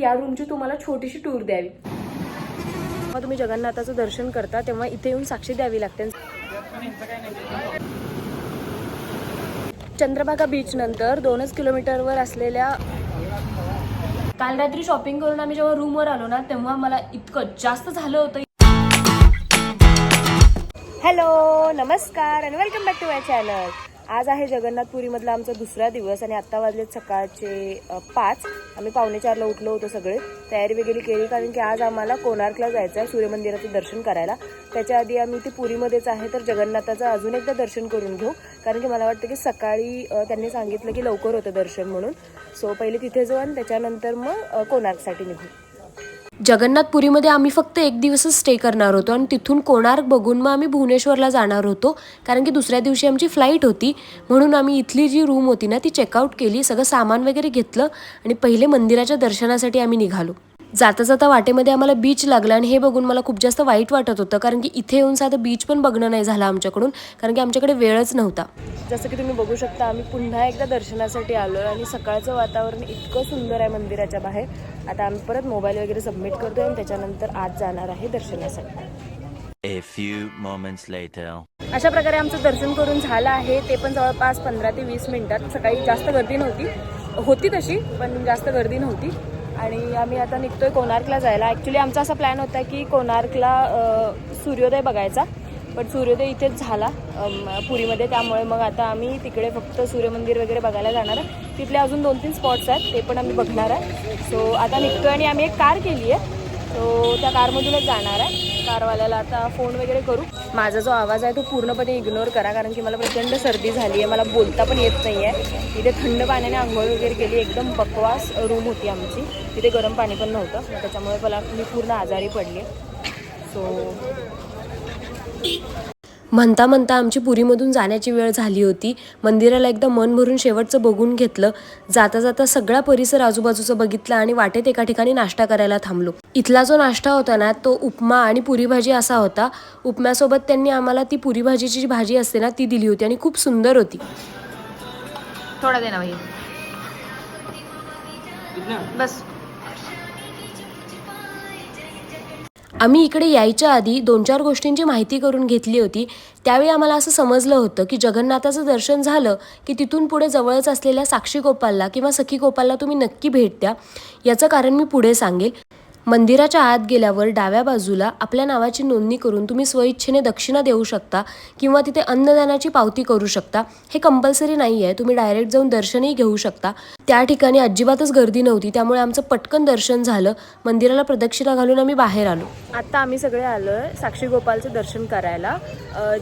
या रूमची तुम्हाला छोटीशी टूर द्यावी. जेव्हा तुम्ही जगन्नाथाचं दर्शन करता तेव्हा इथे येऊन साक्षी द्यावी लागते. चंद्रभागा बीच नंतर दोनच किलोमीटरवर असलेल्या काल रात्री शॉपिंग करून आम्ही जेव्हा रूमवर आलो ना तेव्हा मला इतकं जास्त झालं होतं. हॅलो नमस्कार आणि welcome back to my channel आज आहे जगन्नाथपुरीमधला आमचा दुसरा दिवस आणि आत्ता वाजलेत सकाळचे पाच. आम्ही पावणे चारला उठलो होतो सगळे. तयारी वगैरे केली कारण की आज आम्हाला कोणार्कला जायचं आहे सूर्यमंदिराचं दर्शन करायला. त्याच्या आधी आम्ही ते पुरीमध्येच आहे तर जगन्नाथाचं अजून एकदा दर्शन करून घेऊ. कारण की मला वाटतं की सकाळी त्यांनी सांगितलं की लवकर होतं दर्शन म्हणून. सो पहिले तिथे जाऊ आणि त्याच्यानंतर मग कोणार्कसाठी निघू. जगन्नाथपुरीमध्ये आम्ही फक्त एक दिवसच स्टे करणार होतो आणि तिथून कोणार्क बघून मग आम्ही भुवनेश्वरला जाणार होतो. कारण की दुसऱ्या दिवशी आमची फ्लाईट होती. म्हणून आम्ही इथली जी रूम होती ना ती चेकआउट केली सगळं सामान वगैरे घेतलं आणि पहिले मंदिराच्या दर्शनासाठी आम्ही निघालो. जाता जाता वाटेमध्ये आम्हाला बीच लागला आणि हे बघून मला खूप जास्त वाईट वाटत होतं. कारण की इथे येऊन साधं बीच पण बघणं नाही झालं आमच्याकडून. कारण की आमच्याकडे वेळच नव्हता. जसं की तुम्ही बघू शकता आम्ही पुन्हा एकदा दर्शनासाठी आलो आणि सकाळचं वातावरण इतकं सुंदर आहे मंदिराच्या बाहेर. आता आम्ही परत मोबाईल वगैरे सबमिट करतोय आणि त्याच्यानंतर आज जाणार आहे दर्शनासाठी. A few moments later. अशा प्रकारे आमचं दर्शन करून झालं आहे. ते पण जवळपास पंधरा ते वीस मिनिटात. सकाळी जास्त गर्दी नव्हती. होती तशी पण जास्त गर्दी नव्हती. आणि आम्ही आता निघतोय कोणार्कला जायला. ॲक्च्युली आमचा असा प्लॅन होता की कोणार्कला सूर्योदय बघायचा. पण सूर्योदय इथेच झाला पुरीमध्ये. त्यामुळे मग आता आम्ही तिकडे फक्त सूर्यमंदिर वगैरे बघायला जाणार आहे. तिथले अजून दोन तीन स्पॉट्स आहेत ते पण आम्ही बघणार आहे. सो आता निघतोय आणि आम्ही एक कार केली आहे. सो त्या कारमधूनच जाणार आहे. कारवाल्याला आता फोन वगैरे करू. माझा जो आवाज आहे तो पूर्णपणे इग्नोर करा कारण की मला प्रचंड सर्दी झाली आहे. मला बोलता पण येत नाही आहे इथे थंड पाण्याने आंघोळ वगैरे केली. एकदम बकवास रूम होती आमची. तिथे गरम पाणी पण नव्हतं. त्याच्यामुळे मला मी पूर्ण आजारी पडली. सो म्हणता म्हणता आमची पुरीमधून जाण्याची वेळ झाली होती. मंदिराला एकदा मन भरून शेवटचं बघून घेतलं. जाता जाता सगळा परिसर आजूबाजूचा बघितला आणि वाटेत एका ठिकाणी नाश्ता करायला थांबलो. इथला जो नाश्ता होता ना तो उपमा आणि पुरी भाजी असा होता. उपम्यासोबत त्यांनी आम्हाला ती पुरी भाजीची जी भाजी असते ना ती दिली होती आणि खूप सुंदर होती. थोड़ा देना भैया बस. आम्ही इकडे यायच्या आधी दोन चार गोष्टींची माहिती करून घेतली होती. त्यावेळी आम्हाला असं समजलं होतं की जगन्नाथाचं दर्शन झालं की तिथून पुढे जवळच असलेल्या साक्षी गोपालला किंवा सखी गोपालला तुम्ही नक्की भेट द्या. याचं कारण मी पुढे सांगेल. मंदिराच्या आत गेल्यावर डाव्या बाजूला आपल्या नावाची नोंदणी करून तुम्ही स्वइच्छेने दक्षिणा देऊ शकता किंवा तिथे अन्नदानाची पावती करू शकता. हे कंपल्सरी नाही आहे तुम्ही डायरेक्ट जाऊन दर्शनही घेऊ शकता. त्या ठिकाणी अजिबातच गर्दी नव्हती. त्यामुळे आमचं पटकन दर्शन झालं. मंदिराला प्रदक्षिणा घालून आम्ही बाहेर आलो. आता आम्ही सगळे आलो आहे साक्षी गोपालचं दर्शन करायला.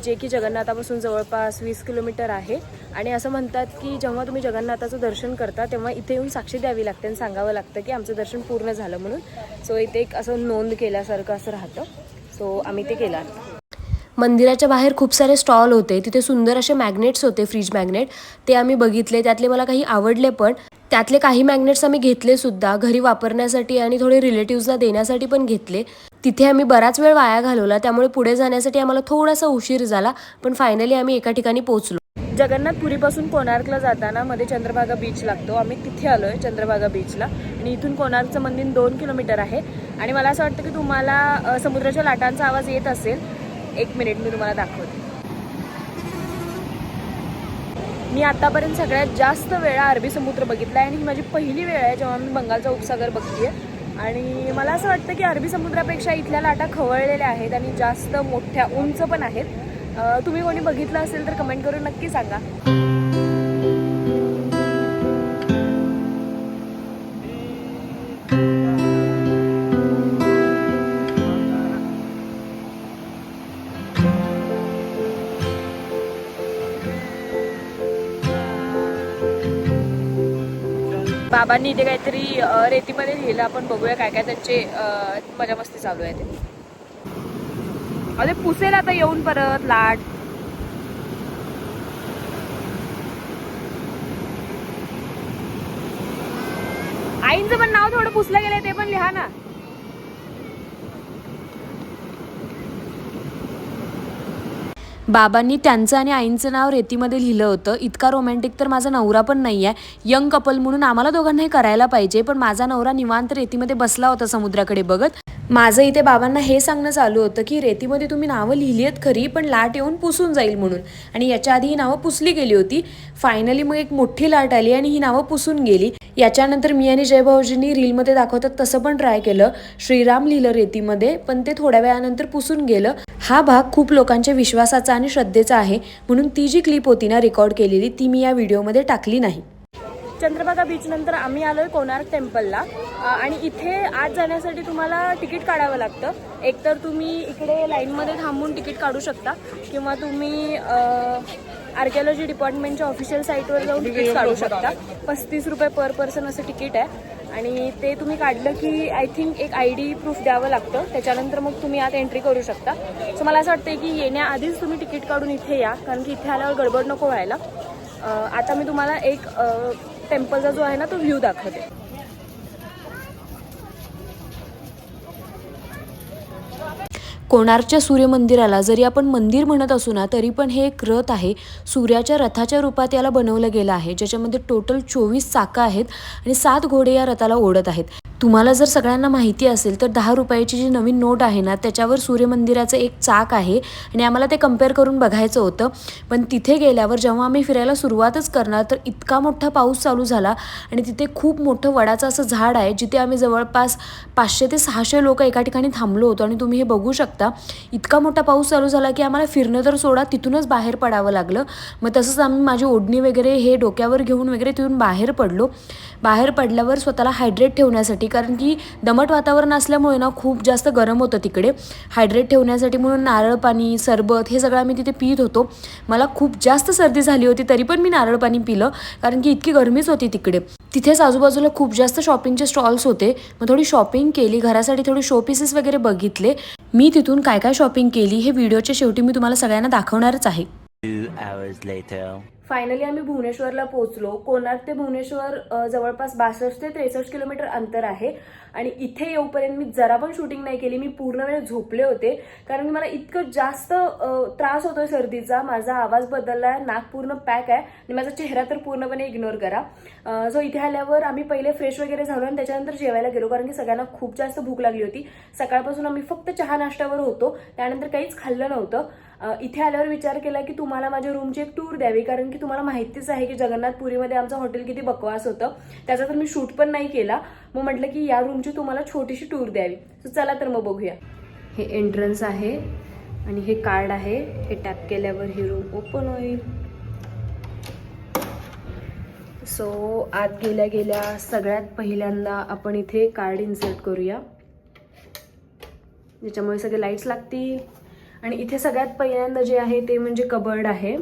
जे की जगन्नाथापासून जवळपास वीस किलोमीटर आहे. आणि असं म्हणतात की जेव्हा तुम्ही जगन्नाथाचं दर्शन करता तेव्हा इथे येऊन साक्षी द्यावी लागते आणि सांगावं लागतं की आमचं दर्शन पूर्ण झालं म्हणून. सो इथे एक असं नोंद केल्यासारखं असं राहतं. सो आम्ही ते केलं. मंदिराच्या बाहेर खूप सारे स्टॉल होते. तिथे सुंदर असे मॅग्नेट्स होते फ्रीज मॅग्नेट ते आम्ही बघितले. त्यातले मला काही आवडले पण त्यातले काही मॅग्नेट्स आम्ही घेतले सुद्धा. घरी वापरण्यासाठी आणि थोडे रिलेटिव्हजना देण्यासाठी पण घेतले. तिथे आम्ही बराच वेळ वाया घालवला. त्यामुळे पुढे जाण्यासाठी आम्हाला थोडासा उशीर झाला. पण फायनली आम्ही एका ठिकाणी पोहोचलो. जगन्नाथपुरीपासून कोणार्कला जाताना मध्ये चंद्रभागा बीच लागतो. आम्ही तिथे आलो आहे चंद्रभागा बीचला आणि इथून कोणार्कचं मंदिर दोन किलोमीटर आहे. आणि मला असं वाटतं की तुम्हाला समुद्राच्या लाटांचा आवाज येत असेल. एक मिनिट मी तुम्हाला दाखवते. मी आतापर्यंत सगळ्यात जास्त वेळा अरबी समुद्र बघितला आहे आणि ही माझी पहिली वेळ आहे जेव्हा मी बंगालचा उपसागर बघते आणि मला असं वाटतं की अरबी समुद्रापेक्षा इथल्या लाटा खवळलेल्या आहेत आणि जास्त मोठ्या उंच पण आहेत. तुम्ही कोणी बघितलं असेल तर कमेंट करून नक्की सांगा. बाबांनी इथे काहीतरी रेतीमध्ये लिहिलं आपण बघूया काय काय त्यांचे मजा मस्ती चालू आहे ते. अरे पुसेल आता येऊन परत लाट आईंचं पण नाव थोडं पुसलं गेलंय ते पण लिहा ना. बाबांनी त्यांचं आणि आईंचं नाव रेतीमध्ये लिहिलं होतं. इतका रोमॅन्टिक तर माझा नवरा पण नाही आहे यंग कपल म्हणून आम्हाला दोघांना हे करायला पाहिजे. पण माझा नवरा निवांत रेतीमध्ये बसला होता समुद्राकडे बघत. माझं इथे बाबांना हे सांगणं चालू होतं की रेतीमध्ये तुम्ही नावं लिहिली आहेत खरी पण लाट येऊन पुसून जाईल म्हणून. आणि याच्या आधी ही नावं पुसली गेली होती. फायनली मग एक मोठी लाट आली आणि ही नावं पुसून गेली. याच्यानंतर मी आणि जयभाऊजींनी रीलमध्ये दाखवतात तसं पण ट्राय केलं. श्रीराम लिहिलं रेतीमध्ये पण ते थोड्या वेळानंतर पुसून गेलं. हा भाग खूप लोकांच्या विश्वासाचा आणि श्रद्धेचा आहे म्हणून ती जी क्लिप होती ना रेकॉर्ड केलेली ती मी या व्हिडिओमध्ये टाकली नाही. चंद्रभागा बीच नंतर आम्ही आलोय कोणार्क टेम्पलला. आणि इथे आत जाण्यासाठी तुम्हाला तिकीट काढावं लागतं. एकतर तुम्ही इकडे लाईनमध्ये थांबून तिकीट काढू शकता किंवा तुम्ही आर्किओलॉजी डिपार्टमेंटच्या ऑफिशियल साईटवर जाऊन तिकीट काढू शकता. पस्तीस रुपये पर पर्सन असं तिकीट आहे. आणि ते तुम्ही काढलं की आय थिंक एक आय डी प्रूफ द्यावं लागतं. त्याच्यानंतर मग तुम्ही आत एंट्री करू शकता. सो मला असं वाटतं की येण्याआधीच तुम्ही तिकीट काढून इथे या कारण की इथे आल्यावर गडबड नको व्हायला. आता मी तुम्हाला एक टेम्पलचा जो आहे ना तो व्ह्यू दाखवते. कोणार्कच्या सूर्यमंदिराला जरी आपण मंदिर म्हणत असू ना तरी पण हे एक रथ आहे. सूर्याच्या रथाच्या रूपात याला बनवलं गेलं आहे ज्याच्यामध्ये टोटल चोवीस चाकं आहेत आणि सात घोडे या रथाला ओढत आहेत. तुम्हाला जर सगळ्यांना माहिती असेल तर दहा रुपयाची जी नवीन नोट आहे ना त्याच्यावर सूर्यमंदिराचं एक चाक आहे आणि आम्हाला ते कंपेअर करून बघायचं होतं. पण तिथे गेल्यावर जेव्हा आम्ही फिरायला सुरुवातच करणार तर इतका मोठा पाऊस चालू झाला आणि तिथे खूप मोठं वडाचं असं झाड आहे जिथे आम्ही जवळपास पाचशे ते सहाशे लोक एका ठिकाणी थांबलो होतो. आणि तुम्ही हे बघू शकता इतका मोठा पाऊस चालू झाला की आम्हाला फिरणं तर सोडा तिथूनच बाहेर पडावं लागलं. मग तसंच आम्ही माझी ओढणी वगैरे हे डोक्यावर घेऊन वगैरे तिथून बाहेर पडलो. बाहेर पडल्यावर स्वतःला हायड्रेट ठेवण्यासाठी कारण की दमट वातावरण असल्यामुळे ना खूप जास्त गरम होतं तिकडे. हायड्रेट ठेवण्यासाठी म्हणून नारळ पाणी सरबत हे सगळं आम्ही तिथे पित होतो. मला खूप जास्त सर्दी झाली होती तरी पण मी नारळ पाणी पिलं कारण की इतकी गरमीच होती तिकडे. तिथेच आजूबाजूला खूप जास्त शॉपिंगचे स्टॉल्स होते. मग थोडी शॉपिंग केली घरासाठी थोडी शो पीसेस वगैरे बघितले. मी तिथून काय काय शॉपिंग केली हे व्हिडिओच्या शेवटी मी तुम्हाला सगळ्यांना दाखवणारच आहे. Two hours later. फायनली आम्ही भुवनेश्वरला पोहोचलो. कोणार्क ते भुवनेश्वर जवळपास बासष्ट ते त्रेसष्ट किलोमीटर अंतर आहे. आणि इथे येऊपर्यंत मी जरा पण शूटिंग नाही केली. मी पूर्ण वेळ झोपले होते. कारण मला इतकं जास्त त्रास होतोय सर्दीचा. माझा आवाज बदललाय. नाक पूर्ण पॅक आहे. आणि माझा चेहरा तर पूर्णपणे इग्नोर करा. सो इथे आल्यावर आम्ही पहिले फ्रेश वगैरे झालो आणि त्याच्यानंतर जेवायला गेलो. कारण की सगळ्यांना खूप जास्त भूक लागली होती. सकाळपासून आम्ही फक्त चहा नाश्त्यावर होतो. त्यानंतर काहीच खाल्लं नव्हतं. इथे आल्यावर विचार केला की तुम्हाला माझ्या रूमची एक टूर द्यावी कारण की तुम्हाला माहितीच आहे की जगन्नाथपुरीमध्ये आमचं हॉटेल किती बकवास होतं. त्याचा तर मी शूट पण नाही केला. मग म्हटलं की या रूमची तुम्हाला छोटीशी टूर द्यावी. सो चला तर मग बघूया. हे एंट्रन्स आहे आणि हे कार्ड आहे. हे टॅप केल्यावर ही रूम ओपन होईल. सो आत गेल्या गेल्या सगळ्यात पहिल्यांदा आपण इथे कार्ड इन्सर्ट करूया. ज्याच्यामुळे सगळे लाईट्स लागतील. आणि इथे सगळ्यात पहिल्यांदा जे आहे ते म्हणजे कबर्ड आहे.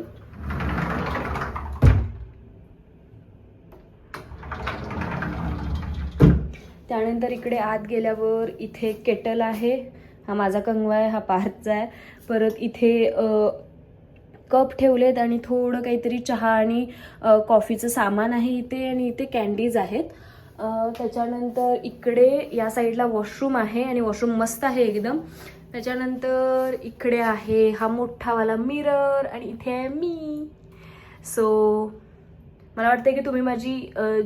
त्यानंतर इकडे आत गेल्यावर इथे केटल आहे. हा माझा कंगवा आहे हा पार्थचा आहे. परत इथे कप ठेवलेत आणि थोडं काहीतरी चहा आणि कॉफीचं सामान आहे इथे आणि इथे कॅन्डीज आहेत. त्याच्यानंतर इकडे या साईडला वॉशरूम आहे आणि वॉशरूम मस्त आहे एकदम. त्याच्यानंतर इकडे आहे हा मोठावाला मिरर आणि इथे आहे मी. सो मला वाटतं की तुम्ही माझी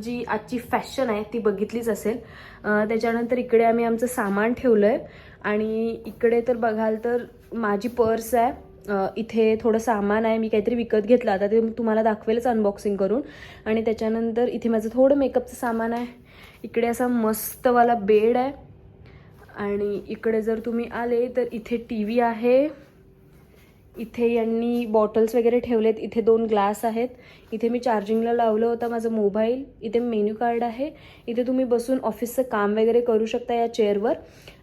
जी आजची फॅशन आहे ती बघितलीच असेल. त्याच्यानंतर इकडे आम्ही आमचं सामान ठेवलं आहे आणि इकडे तर बघाल तर माझी पर्स आहे. इथे थोडं सामान आहे. मी काहीतरी विकत घेतलं. आता ते तुम्हाला दाखवेलच अनबॉक्सिंग करून. आणि त्याच्यानंतर इथे माझं थोडं मेकअपचं सामान आहे. इकडे असा मस्तवाला बेड आहे. आणि इकडे जर तुम्ही आले तर इथे टी व्ही आहे. इथे यांनी बॉटल्स वगैरे ठेवलेत. इथे दोन ग्लास आहेत. इथे मी चार्जिंगला लावलं होतं माझं मोबाईल इथे मेन्यू कार्ड आहे. इथे तुम्ही बसून ऑफिसचं काम वगैरे करू शकता या चेअरवर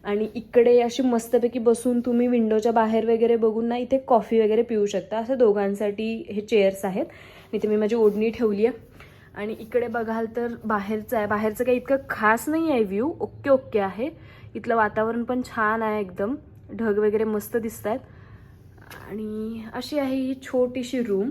आणि इकडे अशी मस्तपैकी बसून तुम्ही विंडोच्या बाहेर वगैरे बघून ना इथे कॉफी वगैरे पिऊ शकता. असं दोघांसाठी हे चेअर्स आहेत. इथे मी माझी ओढणी ठेवली आहे. आणि इकडे बघाल तर बाहेरचं आहे. बाहेरचं काही इतकं खास नाही आहे व्ह्यू ओके ओके आहे. इथलं वातावरण पण छान आहे एकदम. ढग वगैरे मस्त दिसत आहेत आणि अशी आहे ही छोटीशी रूम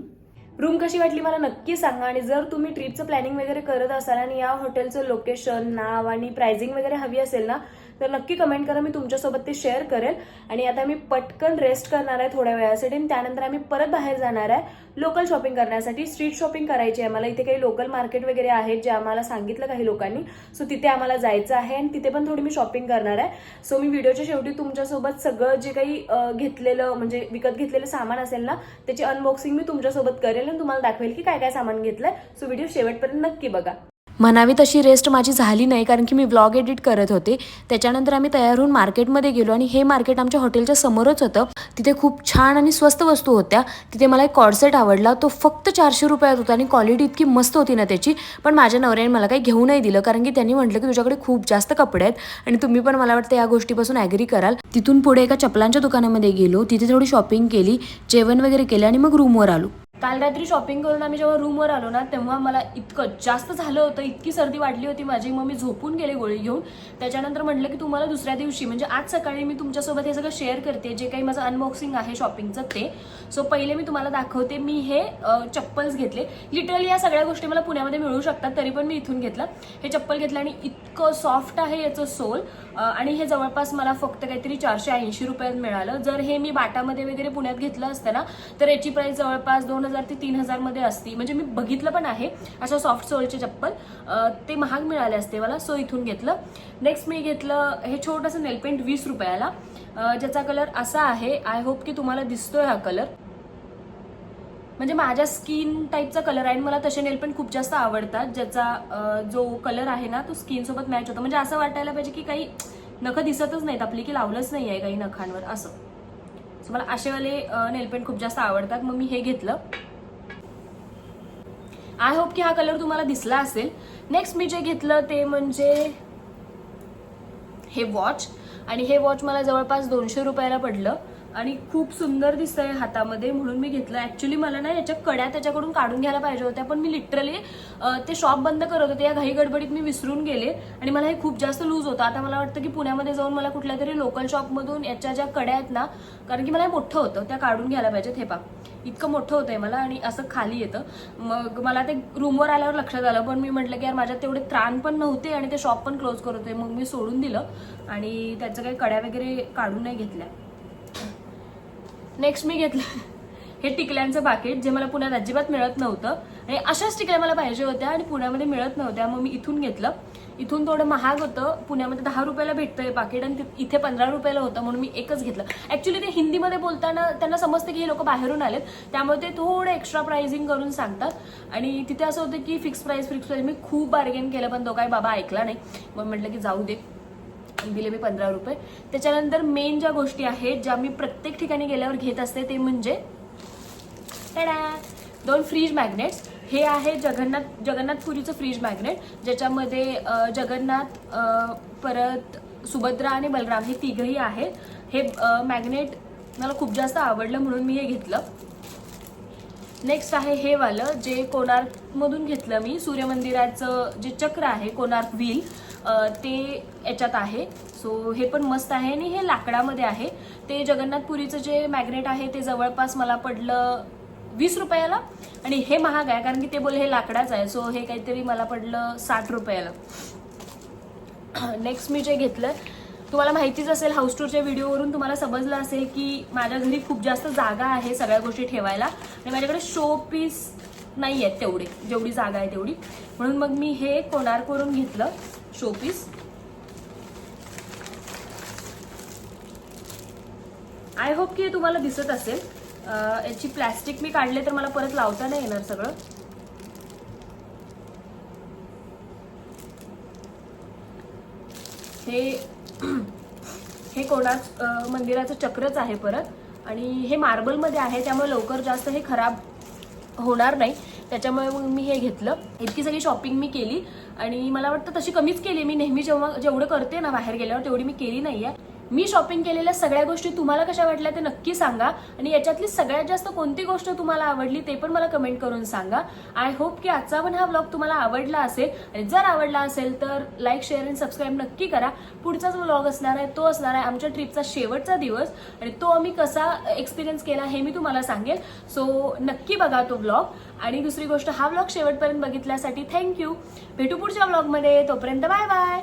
रूम कशी वाटली मला नक्की सांगा. आणि जर तुम्ही ट्रिपचं प्लॅनिंग वगैरे करत असाल आणि या हॉटेलचं लोकेशन नाव आणि प्राइसिंग वगैरे हवी असेल ना तर नक्की कमेंट करा. मी तुमच्यासोबत ते शेअर करेल. आणि आता मी पटकन रेस्ट करणार आहे थोड्या वेळासाठी आणि त्यानंतर आम्ही परत बाहेर जाणार आहे. लोकल शॉपिंग करण्यासाठी स्ट्रीट शॉपिंग करायची आहे. मला इथे काही लोकल मार्केट वगैरे आहेत जे आम्हाला सांगितलं काही लोकांनी. सो तिथे आम्हाला जायचं आहे आणि तिथे पण थोडी मी शॉपिंग करणार आहे. सो मी व्हिडिओच्या शेवटी तुमच्यासोबत सगळं जे काही घेतलेलं म्हणजे विकत घेतलेलं सामान असेल ना त्याची अनबॉक्सिंग मी तुमच्यासोबत करेल आणि तुम्हाला दाखवेल की काय काय सामान घेतलंय. सो व्हिडिओ शेवटपर्यंत नक्की बघा. म्हणावी तशी रेस्ट माझी झाली नाही कारण की मी ब्लॉग एडिट करत होते. त्याच्यानंतर आम्ही तयार होऊन मार्केटमध्ये गेलो आणि हे मार्केट आमच्या हॉटेलच्या समोरच होतं. तिथे खूप छान आणि स्वस्त वस्तू होत्या. तिथे मला एक कॉर्सेट आवडला. तो फक्त चारशे रुपयात होता आणि क्वालिटी इतकी मस्त होती ना त्याची. पण माझ्या नवऱ्याने मला काही घेऊ नाही दिलं कारण की त्यांनी म्हटलं की तुझ्याकडे खूप जास्त कपडे आहेत आणि तुम्ही पण मला वाटतं या गोष्टीपासून ॲग्री कराल. तिथून पुढे एका चपलांच्या दुकानामध्ये गेलो. तिथे थोडी शॉपिंग केली जेवण वगैरे केलं आणि मग रूमवर आलो. काल रात्री शॉपिंग करून आम्ही जेव्हा रूमवर आलो ना तेव्हा मला इतकं जास्त झालं होतं इतकी सर्दी वाढली होती माझी. मग मी झोपून गेले गोळी घेऊन. त्याच्यानंतर म्हटलं की तुम्हाला दुसऱ्या दिवशी म्हणजे आज सकाळी मी तुमच्यासोबत हे सगळं शेअर करते जे काही माझं अनबॉक्सिंग आहे शॉपिंगचं ते. सो पहिले मी तुम्हाला दाखवते मी हे चप्पल्स घेतले. लिटरली या सगळ्या गोष्टी मला पुण्यामध्ये मिळू शकतात तरी पण मी इथून घेतलं. हे चप्पल घेतलं आणि इतकं सॉफ्ट आहे याचं सोल. आणि हे जवळपास मला फक्त काहीतरी चारशे ऐंशी रुपयात मिळालं. जर हे मी बाटामध्ये वगैरे पुण्यात घेतलं असतं ना तर याची प्राईस जवळपास दोन हजार ते तीन हजारमध्ये असती. म्हणजे मी बघितलं पण आहे अशा सॉफ्ट सोलचे चप्पल. ते महाग मिळाले असते मला सो इथून घेतलं. नेक्स्ट मी घेतलं हे छोटंसं नेलपेंट वीस रुपयाला. ज्याचा कलर असा आहे आय होप की तुम्हाला दिसतोय हा कलर म्हणजे माझ्या स्किन टाईपचा कलर आहे आणि मला तसे नेलपेंट खूप जास्त आवडतात. ज्याचा जो कलर आहे ना तो स्किन सोबत मॅच होतो. म्हणजे असं वाटायला पाहिजे की काही नखं दिसतच नाहीत आपली की लावलंच नाही आहे काही नखांवर असं. सो मला असेवाले नेलपेंट खूप जास्त आवडतात. मग मी हे घेतलं. आय होप की हा कलर तुम्हाला दिसला असेल. नेक्स्ट मी जे घेतलं ते म्हणजे हे वॉच आणि हे वॉच मला जवळपास दोनशे रुपयाला पडलं. आणि खूप सुंदर दिसतंय हातामध्ये म्हणून मी घेतलं. ऍक्च्युली मला ना याच्या कड्या त्याच्याकडून काढून घ्यायला पाहिजे होत्या. पण मी लिटरली ते शॉप बंद करत होते. या घाई गडबडीत मी विसरून गेले. आणि मला हे खूप जास्त लूज होतं. आता मला वाटतं की पुण्यामध्ये जाऊन मला कुठल्या तरी लोकल शॉपमधून याच्या ज्या कड्या आहेत ना कारण की मला हे मोठं होतं त्या काढून घ्यायला पाहिजेत. हे पा इतकं मोठं होतंय मला आणि असं खाली येतं. मग मला ते रूमवर आल्यावर लक्षात आलं पण मी म्हटलं की यार माझ्यात तेवढे त्राण पण नव्हते आणि ते शॉप पण क्लोज करत होते मग मी सोडून दिलं आणि त्याचं काही कड्या वगैरे काढून नाही घेतल्या. नेक्स्ट मी घेतलं हे टिकल्यांचं पाकिट जे मला पुण्यात अजिबात मिळत नव्हतं. आणि अशाच ठिकाणी मला पाहिजे होत्या आणि पुण्यामध्ये मिळत नव्हत्या. मग मी इथून घेतलं. इथून थोडं महाग होतं. पुण्यामध्ये दहा रुपयाला भेटतं हे पाकिट आणि इथे पंधरा रुपयाला होतं म्हणून मी एकच घेतलं. ऍक्च्युली ते हिंदीमध्ये बोलताना त्यांना समजतं की हे लोक बाहेरून आलेत. त्यामुळे ते थोडं एक्स्ट्रा प्राइसिंग करून सांगतात. आणि तिथे असं होतं की फिक्स प्राईस फिक्स प्राईस मी खूप बार्गेन केलं पण तो काय बाबा ऐकला नाही. मग म्हटलं की जाऊ दे. दिले मी पंधरा रुपये. त्याच्यानंतर मेन ज्या गोष्टी आहेत ज्या मी प्रत्येक ठिकाणी गेल्यावर घेत असते ते म्हणजे दोन फ्रीज मॅग्नेट्स हे आहे जगन्नाथ जगन्नाथपुरीचं फ्रीज मॅग्नेट ज्याच्यामध्ये जगन्नाथ परत सुभद्रा आणि बलराम हे तिघही आहेत. हे मॅग्नेट मला खूप जास्त आवडलं म्हणून मी हे घेतलं. नेक्स्ट आहे हे वालं जे कोणार्कमधून घेतलं मी. सूर्यमंदिराचं जे चक्र आहे कोणार्क व्हील ते याच्यात आहे. सो हे पण मस्त आहे आणि हे लाकडामध्ये आहे. ते जगन्नाथपुरीचं जे मॅग्नेट आहे ते जवळपास मला पडलं वीस रुपयाला. आणि हे महाग आहे कारण की ते बोल हे लाकडाचं आहे सो हे काहीतरी मला पडलं साठ रुपयाला. नेक्स्ट मी जे घेतलं तुम्हाला माहितीच असेल हाऊस टूरच्या व्हिडिओवरून तुम्हाला समजलं असेल की माझ्या घरी खूप जास्त जागा आहे सगळ्या गोष्टी ठेवायला. आणि माझ्याकडे शो पीस नाही आहेत तेवढे जेवढी जागा आहे तेवढी. म्हणून मग मी हे कोणार्कवरून घेतलं शो पीस आय होप की हे तुम्हाला दिसत असेल. याची प्लॅस्टिक मी काढले तर मला परत लावता नाही येणार सगळं. हे हे कोणाच मंदिराचं चक्रच आहे परत. आणि हे मार्बलमध्ये आहे त्यामुळे लवकर जास्त हे खराब होणार नाही. त्याच्यामुळे मग मी हे घेतलं. इतकी सगळी शॉपिंग मी केली. आणि मला वाटतं तशी कमीच केली मी. नेहमी जेव्हा जेवढं करते ना बाहेर गेल्यावर तेवढी मी केली नाही आहे मी शॉपिंग केलेल्या सगळ्या गोष्टी तुम्हाला कशा वाटल्या ते नक्की सांगा. आणि याच्यातली सगळ्यात जास्त कोणती गोष्ट तुम्हाला आवडली ते पण मला कमेंट करून सांगा. आय होप की आजचा पण हा व्लॉग तुम्हाला आवडला असेल. आणि जर आवडला असेल तर लाईक शेअर आणि सबस्क्राईब नक्की करा. पुढचा जो व्लॉग असणार आहे तो असणार आहे आमच्या ट्रिपचा शेवटचा दिवस. आणि तो आम्ही कसा एक्सपिरियन्स केला हे मी तुम्हाला सांगेल. सो नक्की बघा तो व्लॉग आणि दुसरी गोष्ट हा व्लॉग शेवटपर्यंत बघितल्यासाठी थँक्यू भेटू पुढच्या व्लॉगमध्ये तोपर्यंत बाय बाय